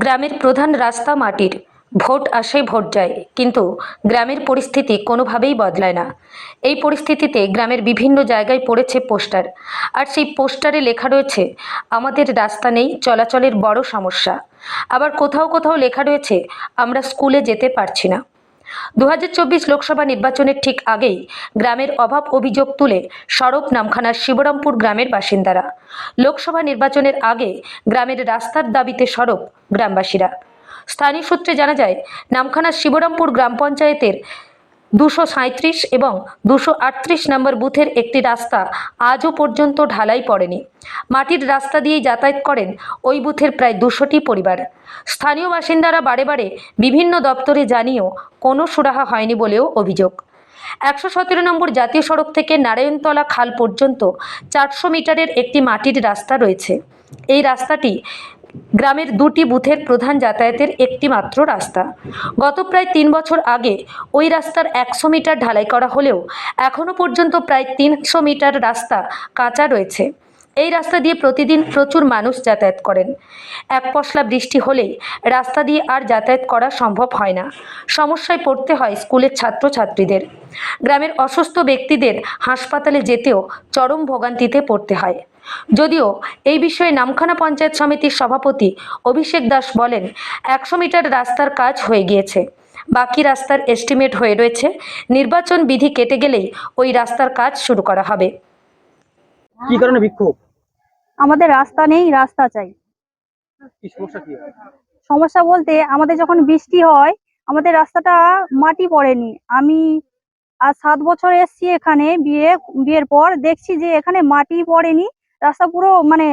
গ্রামের প্রধান রাস্তা মাটির। ভোট আসে ভোট যায়, কিন্তু গ্রামের পরিস্থিতি কোনোভাবেই বদলায় না। এই পরিস্থিতিতে গ্রামের বিভিন্ন জায়গায় পড়েছে পোস্টার। আর সেই পোস্টারে লেখা রয়েছে, আমাদের রাস্তা নেই, চলাচলের বড় সমস্যা। আবার কোথাও কোথাও লেখা রয়েছে, আমরা স্কুলে যেতে পারছি না। দুহাজার চব্বিশ লোকসভা নির্বাচনের ঠিক আগেই গ্রামের অভাব অভিযোগ তুলে সড়ক নামখানার শিবরামপুর গ্রামের বাসিন্দারা। লোকসভা নির্বাচনের আগে গ্রামের রাস্তার দাবিতে সড়ক গ্রামবাসীরা। স্থানীয় সূত্রে জানা যায়, নামখানার শিবরামপুর গ্রাম পঞ্চায়েতের দুশো সাঁত্রিশ এবং দুশো আটত্রিশ নম্বর বুথের একটি রাস্তা আজও পর্যন্ত ঢালাই পড়েনি। মাটির রাস্তা দিয়েই যাতায়াত করেন ওই বুথের প্রায় দুশোটি পরিবার। স্থানীয় বাসিন্দারা বারে বারে বিভিন্ন দপ্তরে জানিয়েও কোনো সুরাহা হয়নি বলেও অভিযোগ। একশো সতেরো নম্বর জাতীয় সড়ক থেকে নারায়ণতলা খাল পর্যন্ত চারশো মিটারের একটি মাটির রাস্তা রয়েছে। এই রাস্তাটি গ্রামের দুটি বুথের প্রধান যাতায়াতের একটি মাত্র রাস্তা। গত প্রায় তিন বছর আগে ওই রাস্তার একশো মিটার ঢালাই করা হলেও এখনও পর্যন্ত প্রায় তিনশো মিটার রাস্তা কাঁচা রয়েছে। এই রাস্তা দিয়ে প্রতিদিন প্রচুর মানুষ যাতায়াত করেন। এক পশলা বৃষ্টি হলেই রাস্তা দিয়ে আর যাতায়াত করা সম্ভব হয় না। সমস্যায় পড়তে হয় স্কুলের ছাত্রছাত্রীদের। গ্রামের অসুস্থ ব্যক্তিদের হাসপাতালে যেতেও চরম ভোগান্তিতে পড়তে হয়। যদিও এই বিষয়ে নামখানা পঞ্চায়েত সমিতির সভাপতি অভিষেক দাস বলেন একশো মিটার রাস্তার কাজ হয়ে গিয়েছে। বাকি রাস্তার এস্টিমেট হয়ে রয়েছে। নির্বাচন বিধি কেটে গেলেই ওই রাস্তার কাজ শুরু করা হবে। কি কারণে বিক্ষোভ? আমাদের রাস্তা নেই রাস্তা চাই। কি সমস্যা কি? সমস্যা বলতে আমাদের যখন বৃষ্টি হয় আমাদের রাস্তাটা মাটি পড়েনি। আমি আর সাত বছর এসছি এখানে বিয়ে বিয়ের পর দেখছি যে এখানে মাটি পড়েনি। রাস্তা পুরো মানে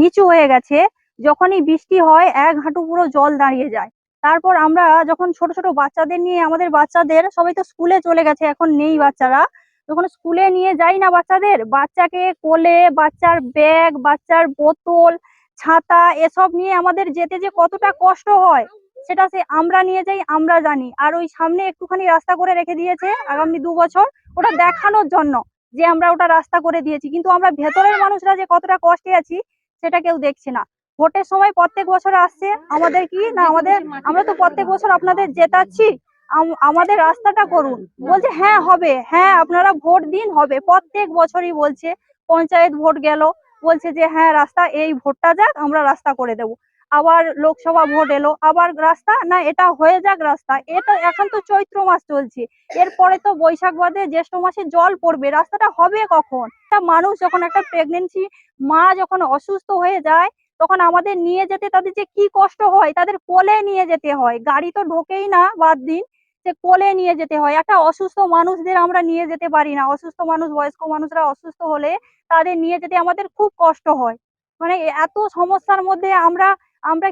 নিচু হয়ে গেছে। যখনই বৃষ্টি হয়, এক হাঁটু পুরো জল দাঁড়িয়ে যায়। তারপর আমরা যখন ছোট ছোট বাচ্চাদের নিয়ে, আমাদের বাচ্চাদের সবাই তো স্কুলে চলে গেছে, এখন নেই বাচ্চারা। যখন স্কুলে নিয়ে যাই না বাচ্চাদের, বাচ্চাকে কোলে, বাচ্চার ব্যাগ, বাচ্চার বোতল, ছাতা, এসব নিয়ে আমাদের যেতে যে কতটা কষ্ট হয়, সেটা সে আমরা নিয়ে যাই, আমরা জানি। আর ওই সামনে একটুখানি রাস্তা করে রেখে দিয়েছে আগামী দু বছর, ওটা দেখানোর জন্য। যে আমরা ওটা রাস্তা করে দিয়েছি। কিন্তু আমরা ভেতরের মানুষরা যে কতটা কষ্টে আছি, সেটা কেউ দেখছে না। ভোটের সময় প্রত্যেক বছর আসছে, আমাদের কি না আমাদের, আমরা তো প্রত্যেক বছর আপনাদের জেতাচ্ছি। আম- আমাদের রাস্তাটা করুন। বলছে হ্যাঁ হবে। হ্যাঁ আপনারা ভোট দিন, হবে। প্রত্যেক বছরই বলছে, পঞ্চায়েত ভোট গেল। বলছে যে হ্যাঁ রাস্তা, এই ভোটটা যাক, আমরা রাস্তা করে দেব। আবার লোকসভা ভোট এলো, আবার রাস্তা? না, এটা হয়ে যাক রাস্তা। এটা এখন তো চৈত্র মাস চলছে। এরপরে তো বৈশাখ বাদে জ্যৈষ্ঠ মাসে জল পড়বে। রাস্তাটা হবে কখন? একটা মানুষ যখন একটা প্রেগনেন্সি মা যখন অসুস্থ হয়ে যায়, তখন আমাদের নিয়ে যেতে তাদের যে কি কষ্ট হয়, তাদের কোলে নিয়ে যেতে হয়। গাড়ি তো ঢোকেই না বাদ দিন, যে কোলে নিয়ে যেতে হয়। একটা অসুস্থ মানুষদের আমরা নিয়ে যেতে পারি না। অসুস্থ মানুষ, বয়স্ক মানুষরা অসুস্থ হলে তাদের নিয়ে যেতে আমাদের খুব কষ্ট হয়। মানে এত সমস্যার মধ্যে আমরা আমরা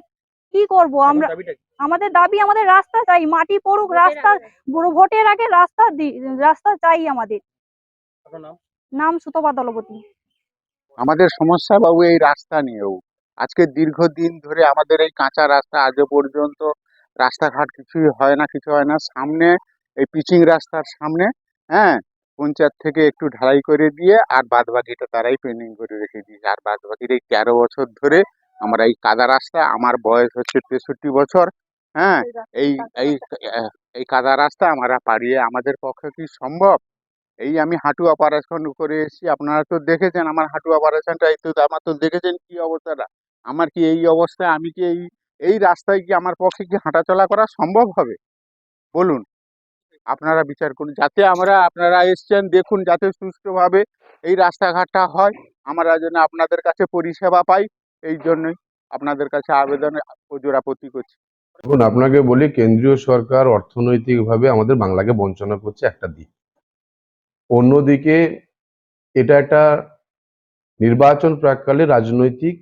কি করব? আমরা আমাদের দাবি আমাদের রাস্তা চাই মাটি পড়ুক রাস্তা বুড়ো ভোটের আগে রাস্তা দি- রাস্তা চাই আমাদের। নাম? নাম সুতপা দলপতি। আমাদের সমস্যা বাবু এই রাস্তা নিয়েও। আজকে দীর্ঘদিন ধরে আমাদের এই কাঁচা রাস্তা আজও পর্যন্ত রাস্তাঘাট কিছুই হয় না কিছু হয় না। সামনে এই পিচিং রাস্তার সামনে হ্যাঁ পঞ্চায়েত থেকে একটু ঢালাই করে দিয়ে আর বাদ বাকিটা তারাই পেন্ডিং করে রেখে দিয়েছে। আর বাদ বাকির এই তেরো বছর ধরে আমরা এই কাদা রাস্তা আমার বয়স হচ্ছে তেষট্টি বছর হ্যাঁ? এই এই এই কাদা রাস্তা আমরা পাড়িয়ে আমাদের পক্ষে কি সম্ভব? এই আমি হাঁটু অপারেশন করে এসেছি আপনারা তো দেখেছেন আমার হাঁটু অপারেশনটা এই তো আমার তো দেখেছেন কি অবস্থাটা। আমার কি এই অবস্থায় আমি কি এই এই রাস্তায় কি আমার পক্ষে কি হাঁটাচলা করা সম্ভব হবে? বলুন। আপনারা বিচার করুন যাতে আমরা আপনারা এসছেন দেখুন যাতে সুস্থভাবে এই রাস্তাঘাটটা হয়। আমরা যেন আপনাদের কাছে পরিষেবা পাই। এই জন্যই আপনাদের কাছে আবেদন জোড়াপতি করছি। দেখুন, আপনাকে বলি, কেন্দ্রীয় সরকার অর্থনৈতিকভাবে আমাদের বাংলাকে বঞ্চনা করছে একটা দিক। অন্যদিকে এটা একটা নির্বাচন প্রাককালে রাজনৈতিক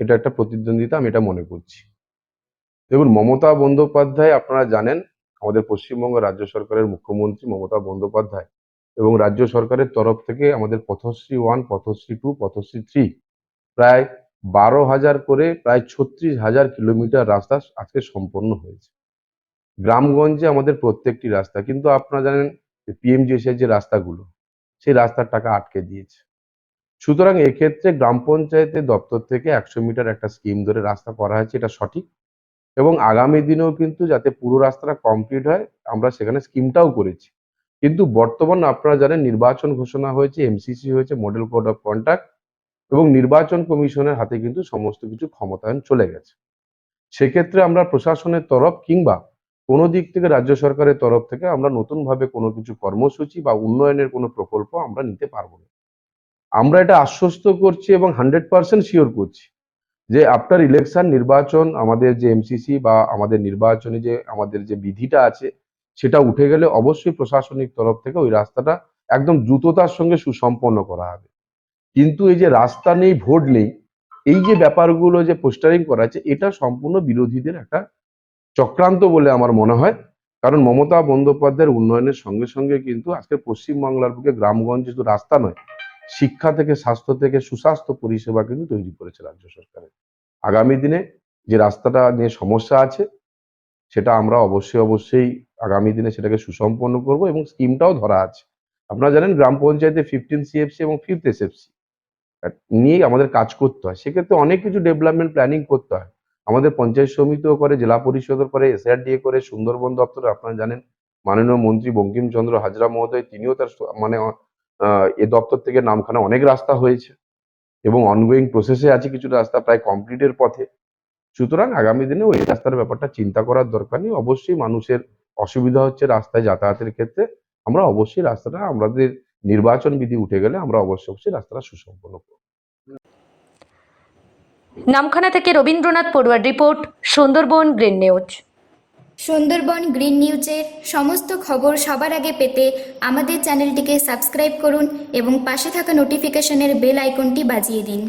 এটা একটা প্রতিদ্বন্দ্বিতা, আমি এটা মনে করছি। দেখুন, মমতা বন্দ্যোপাধ্যায়, আপনারা জানেন, আমাদের পশ্চিমবঙ্গ রাজ্য সরকারের মুখ্যমন্ত্রী মমতা বন্দ্যোপাধ্যায় এবং রাজ্য সরকারের তরফ থেকে আমাদের Pathashree one, Pathashree two, Pathashree three প্রায় বারো হাজার করে প্রায় ছত্রিশ হাজার কিলোমিটার রাস্তা আজকে সম্পন্ন হয়েছে। গ্রামগঞ্জে আমাদের প্রত্যেকটি রাস্তা, কিন্তু আপনারা জানেন পিএমজিএসের যে রাস্তাগুলো, সেই রাস্তার টাকা আটকে দিয়েছে। সুতরাং এক্ষেত্রে গ্রাম পঞ্চায়েতের দপ্তর থেকে একশো মিটার একটা স্কিম ধরে রাস্তা করা হয়েছে, এটা সঠিক। এবং আগামী দিনেও কিন্তু যাতে পুরো রাস্তাটা কমপ্লিট হয়, আমরা সেখানে স্কিমটাও করেছি। কিন্তু বর্তমান আপনারা জানেন নির্বাচন ঘোষণা হয়েছে এমসিসি হয়েছে মডেল কোড অফ কন্ডাক্ট এবং নির্বাচন কমিশনের হাতে কিন্তু সমস্ত কিছু ক্ষমতায়ন চলে গেছে। সেক্ষেত্রে আমরা প্রশাসনের তরফ কিংবা কোনো দিক থেকে রাজ্য সরকারের তরফ থেকে আমরা নতুনভাবে কোনো কিছু কর্মসূচি বা উন্নয়নের কোনো প্রকল্প আমরা নিতে পারব না। আমরা এটা আশ্বস্ত করছি এবং হান্ড্রেড পার্সেন্ট শিওর করছি যে আফটার ইলেকশন নির্বাচন আমাদের যে এমসিসি বা আমাদের নির্বাচনে যে আমাদের যে বিধিটা আছে সেটা উঠে গেলে অবশ্যই প্রশাসনিক তরফ থেকে ওই রাস্তাটা একদম দ্রুততার সঙ্গে সুসম্পন্ন করা হবে। কিন্তু এই যে রাস্তা নেই, ভোট নেই, এই যে ব্যাপারগুলো যে পোস্টারিং করা আছে এটা সম্পূর্ণ বিরোধীদের একটা চক্রান্ত বলে আমার মনে হয়। কারণ মমতা বন্দ্যোপাধ্যায়ের উন্নয়নের সঙ্গে সঙ্গে কিন্তু আজকে পশ্চিমবাংলার বুকে গ্রামগঞ্জে শুধু রাস্তা নয়, শিক্ষা থেকে স্বাস্থ্য থেকে সুস্বাস্থ্য পরিষেবা কিন্তু তৈরি করেছে রাজ্য সরকারের আগামী দিনে যে রাস্তাটা নিয়ে সমস্যা আছে, সেটা আমরা অবশ্যই অবশ্যই আগামী দিনে সেটাকে সুসম্পন্ন করব এবং স্কিমটাও ধরা আছে। আপনারা জানেন গ্রাম পঞ্চায়েতে ফিফটিন সিএফসি এবং ফিফথ এসএফসি নিয়েই আমাদের কাজ করতে হয়। সেক্ষেত্রে অনেক কিছু ডেভেলপমেন্ট প্ল্যানিং করতে হয়। আমাদের পঞ্চায়েত সমিতিও করে, জেলা পরিষদও করে এসআরডিএ করে, সুন্দরবন দপ্তরে আপনারা জানেন, মাননীয় মন্ত্রী বঙ্কিমচন্দ্র হাজরা মহোদয়, তিনিও তার মানে এ দপ্তর থেকে নামখানা অনেক রাস্তা হয়েছে এবং অনগোয়িং প্রসেসে আছে কিছু রাস্তা প্রায় কমপ্লিটের পথে। সুতরাং আগামী দিনে ওই রাস্তার ব্যাপারটা চিন্তা করার দরকার নেই। অবশ্যই মানুষের অসুবিধা হচ্ছে রাস্তায় যাতায়াতের ক্ষেত্রে। আমরা অবশ্যই রাস্তাটা আমাদের নির্বাচন বিধি উঠে গেলে আমরা অবশ্যই অবশ্যই রাস্তাটা সুসম্পন্ন করব। নামখানা থেকে Rabindranath পড়ুয়ার report Sundarban green news. Sundarban green নিউজের সমস্ত খবর সবার আগে পেতে আমাদের চ্যানেলটিকে সাবস্ক্রাইব করুন এবং পাশে থাকা নোটিফিকেশনের বেল আইকনটি বাজিয়ে দিন।